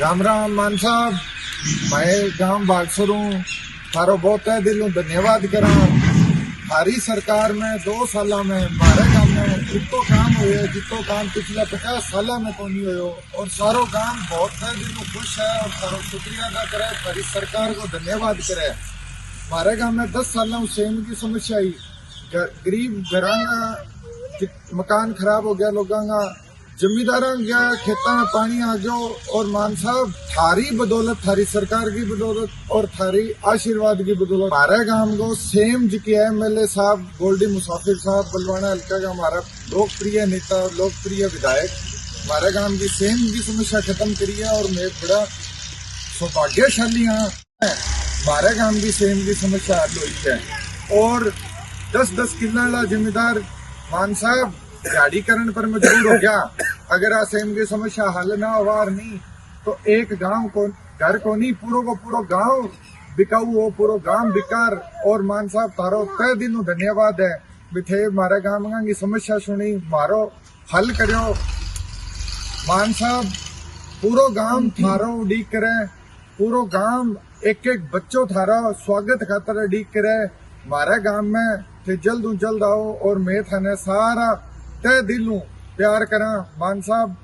राम राम, मान साहब। मैं गाँव बागसर हूँ। थारो बहुत तय दिलों धन्यवाद करा। थारी सरकार में दो साल में, हमारे गाँव में जितो काम हुए, जितो काम पिछले पचास साल में को नहीं हुयो और सारो गाँव बहुत तय दिलों खुश है और सारो शुक्रिया अदा करे थारी सरकार को धन्यवाद करे। हमारे गाँव में दस साल सेम की समस्या आई। गरीब घराना कि- मकान खराब हो गया लोगों का। जमींदारा गया, खेतों में पानी आ गयो और मान साहब, थारी बदौलत, थारी सरकार की बदौलत, और थारी आशीर्वाद की बदौलत। हमारे गाँव को सेम जी एम एल ए साहब, गोल्डी मुसाफिर साहब, बलवाना हल्का का हमारा लोकप्रिय नेता, लोकप्रिय विधायक। हमारे गाँव की सेम की समस्या खत्म करी है, और मैं बड़ा सौभाग्यशाली हाँ। हमारे गाँव की सेम की समस्या हल हुई है। और दस दस किला जिम्मेदार मान साहब, गाड़ीकरण पर मजबूर हो गया। अगर आ सेम की समस्या हल ना हुआ नहीं तो एक गाँव को घर को नहीं पूरो को पूरो गाँव बिकाऊ हो पूरो गाँव बिकार। और मान साहब तारो तय दिनों धन्यवाद है। बिथे मारे गाँव की समस्या सुनी मारो हल करो मान साहब पूरो गाँव थारो उड़ीक करे पूरो गाँव एक एक बच्चो थारा स्वागत खातर उड़ीक करे। हमारे गाँव में थे जल्द जल्द आओ और मैं थाने सारा तय दिलू प्यार करा मान साहब।